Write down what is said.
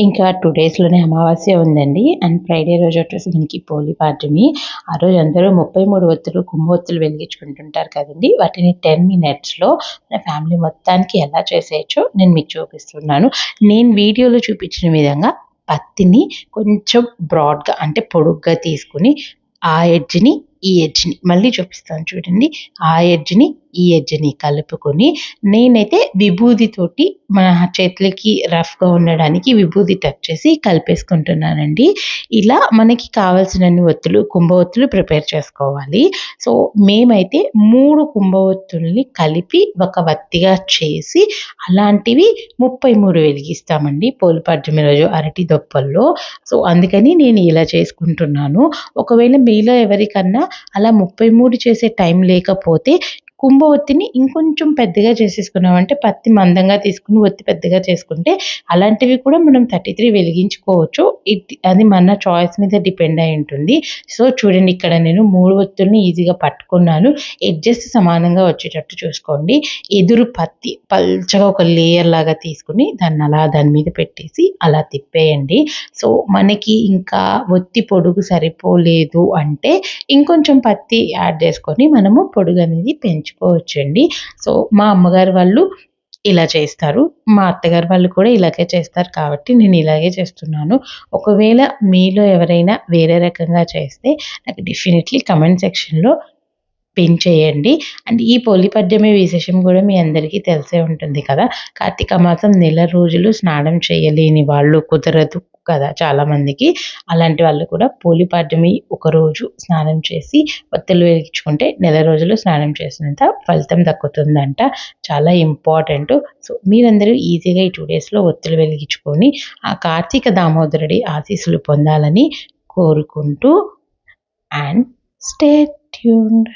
ఇంకా టూ డేస్‌లోనే అమావాస్య ఉందండి. అండ్ ఫ్రైడే రోజు వచ్చేసి మనకి పోలి పాడ్యమి. ఆ రోజు అందరూ 33 ఒత్తులు, కుంభొత్తులు వెలిగించుకుంటుంటారు కదండీ! వాటిని 10 మినిట్స్‌లో మన ఫ్యామిలీ మొత్తానికి ఎలా చేసేయచ్చో నేను మీకు చూపిస్తున్నాను. నేను వీడియోలో చూపించిన విధంగా పత్తిని కొంచెం బ్రాడ్‌గా అంటే పొడుగ్గా తీసుకొని ఆ ఎడ్జ్‌ని, ఈ ఎడ్జ్‌ని మళ్ళీ చూపిస్తాను చూడండి. ఆ ఎడ్జ్‌ని, ఈ ఎడ్జ్‌ని కలుపుకొని నేనైతే విభూతితోటి మన చేతులకి రఫ్‌గా ఉండడానికి విభూది టచ్ చేసి కలిపేసుకుంటున్నానండి. ఇలా మనకి కావాల్సినన్ని ఒత్తులు, కుంభ ఒత్తులు ప్రిపేర్ చేసుకోవాలి. సో, మేమైతే మూడు కుంభ ఒత్తుల్ని కలిపి ఒక వత్తిగా చేసి అలాంటివి 33 వెలిగిస్తామండి పోలిపాడ్యమి రోజు అరటి దొప్పల్లో. సో, అందుకని నేను ఇలా చేసుకుంటున్నాను. ఒకవేళ మీలో ఎవరికన్నా అలా ముప్పై మూడు చేసే టైం లేకపోతే కుంభ ఒత్తిని ఇంకొంచెం పెద్దగా చేసేసుకున్నామంటే పత్తి మందంగా తీసుకుని ఒత్తి పెద్దగా చేసుకుంటే అలాంటివి కూడా మనం 33 వెలిగించుకోవచ్చు. ఇట్ అది మన చాయిస్ మీద డిపెండ్ అయి ఉంటుంది. సో, చూడండి ఇక్కడ నేను మూడు ఒత్తుల్ని ఈజీగా పట్టుకున్నాను. ఎడ్జెస్ సమానంగా వచ్చేటట్టు చూసుకోండి. ఎదురు పత్తి పల్చగా ఒక లేయర్ లాగా తీసుకొని దాన్ని అలా దాని మీద పెట్టేసి అలా తిప్పేయండి. సో, మనకి ఇంకా ఒత్తి పొడుగు సరిపోలేదు అంటే ఇంకొంచెం పత్తి యాడ్ చేసుకొని మనము పొడుగు అనేది పెంచు పెంచుకోవచ్చండి. సో, మా అమ్మగారు వాళ్ళు ఇలా చేస్తారు. మా అత్తగారు వాళ్ళు కూడా ఇలాగే చేస్తారు కాబట్టి నేను ఇలాగే చేస్తున్నాను. ఒకవేళ మీలో ఎవరైనా వేరే రకంగా చేస్తే నాకు డెఫినెట్‌లీ కమెంట్ సెక్షన్‌లో పిన్ చేయండి. అండ్ ఈ పోలిపడ్యమి విశేషం కూడా మీ అందరికీ తెలిసే ఉంటుంది కదా! కార్తీక మాసం నెల రోజులు స్నానం చేయలేని వాళ్ళు కుదరదు కదా చాలామందికి. అలాంటి వాళ్ళు కూడా పోలిపాడ్యమి ఒకరోజు స్నానం చేసి ఒత్తిళ్ళు వెలిగించుకుంటే నెల రోజులు స్నానం చేసినంత ఫలితం దక్కుతుందంట. చాలా ఇంపార్టెంట్ సో, మీరందరూ ఈజీగా ఈ టూ డేస్‌లో ఒత్తిళ్ళు వెలిగించుకొని ఆ కార్తీక దామోదరుడి ఆశీస్సులు పొందాలని కోరుకుంటూ అండ్ స్టే ట్యూన్డ్.